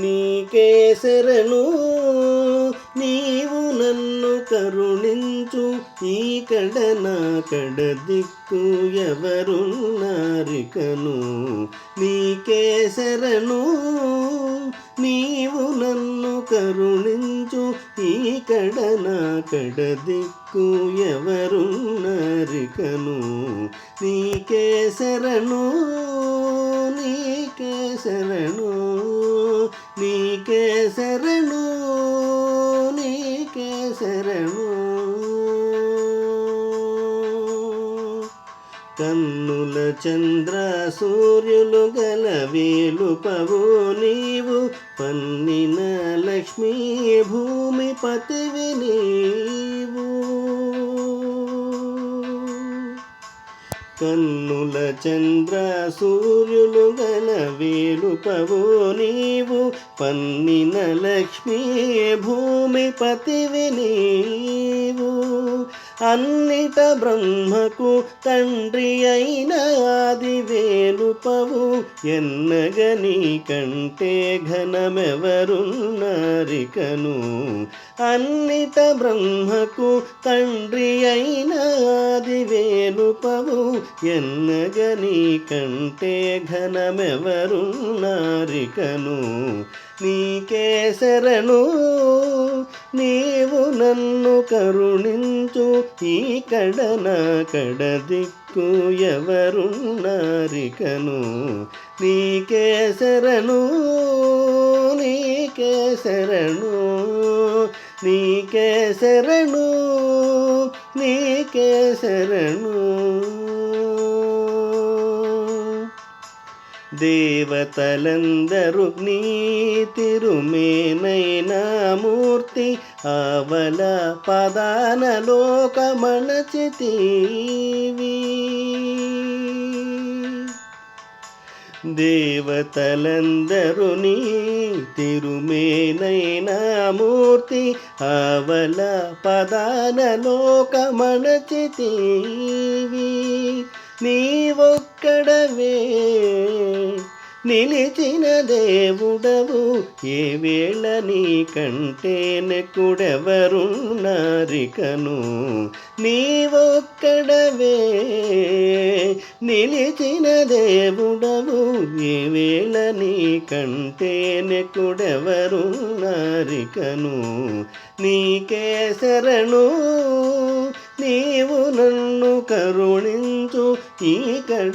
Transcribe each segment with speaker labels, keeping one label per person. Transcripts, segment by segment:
Speaker 1: నీకే శరణు నీవు నన్ను కరుణించు. ఈ కడ నా కడ దిక్కు ఎవరున్నారికను. నీకే శరణు నీవు నన్ను కరుణించు. ఈ కడ నా కడ దిక్కు ఎవరున్నారికను. నీకే శరణు నీకే శరణు కన్నుల చంద్ర సూర్యులు గల వేలుపవు నీవు పన్నిన లక్ష్మీ భూమి పతివి నీవు. కన్నుల చంద్ర సూర్యులు గల వేలుపవు నీవు పన్నిన లక్ష్మీ భూమి పతివి నీవు. అన్నిట బ్రహ్మకు తండ్రి అయిన ఆది వేలుపవు ఎన్నగని కంటే ఘనమెవరున్నారికను? అన్నిట బ్రహ్మకు తండ్రి అయిన ఆది వేలుపవు ఎన్నగని కంటే ఘనమెవరున్నారికను? నీకే శరణు నీవు నన్ను కరుణించు. ఈ కడ నా కడ దిక్కు ఎవరున్నారికను? నీకే శరణు నీకే శరణు నీకే శరణు నీకే శరణు దేవతలందరు నీ తిరుమేనైనా మూర్తి ఆవల పదాన లోకమణచితీవి దేవతలందరు నీ తిరుమేనైనా మూర్తి ఆవల పదాన లోకమణచితీవి నీవొక్కడవే నిలిచిన దేవుడవు. ఏ వేళ నీ కంటే నెక్కుడెవరున్నారికను నీవొక్కడవే నిలిచిన దేవుడవు. ఏ వేళ నీ కంటే నెక్కుడెవరున్నారికను నీకే శరణు. నీవు నన్ను కరుణించు. ఈ కడ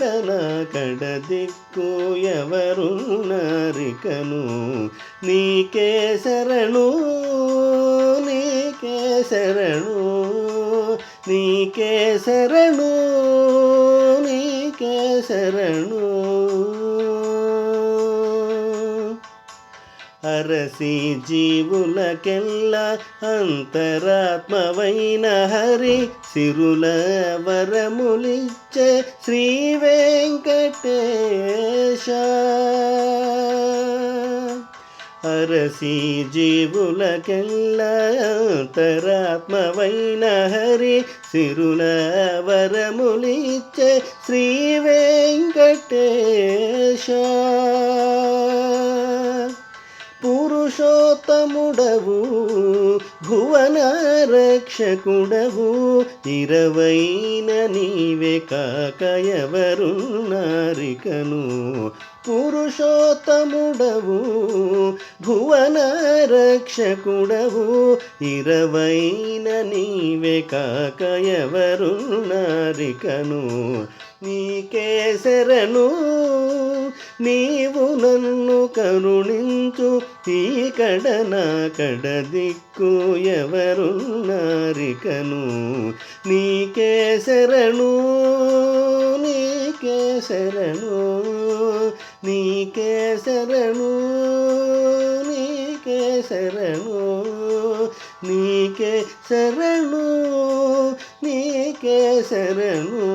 Speaker 1: కడదిక్కు ఎవరున్నారికను. నీకే శరణు నీకే శరణు నీకే శరణు నీకే శరణు. అరసి జీవులకెల్ల అంతరాత్మవైన హరి సిరుల వరములిచ్చే శ్రీ వెంకటేశ. అరసి జీవులకెల్ల అంతరాత్మవైన హరి సిరుల వరములిచ్చే శ్రీ వెంకటేశ. పురుషోత్తముడవు భువన రక్షకుడవు ఇరవైన నీవే కాక ఎవరున్నారికను పురుషోత్తముడవు భువన రక్షకుడవు ఇరవైన నీవే కాక ఎవరున్నారికను నీకే శరణు నీవు నన్ను కరుణించు ఈ కడ నా కడ దిక్కు ఎవరున్నారికను? నీకే శరణు నీకే శరణు నీకే శరణు నీకే శరణు నీకే శరణు నీకే శరణు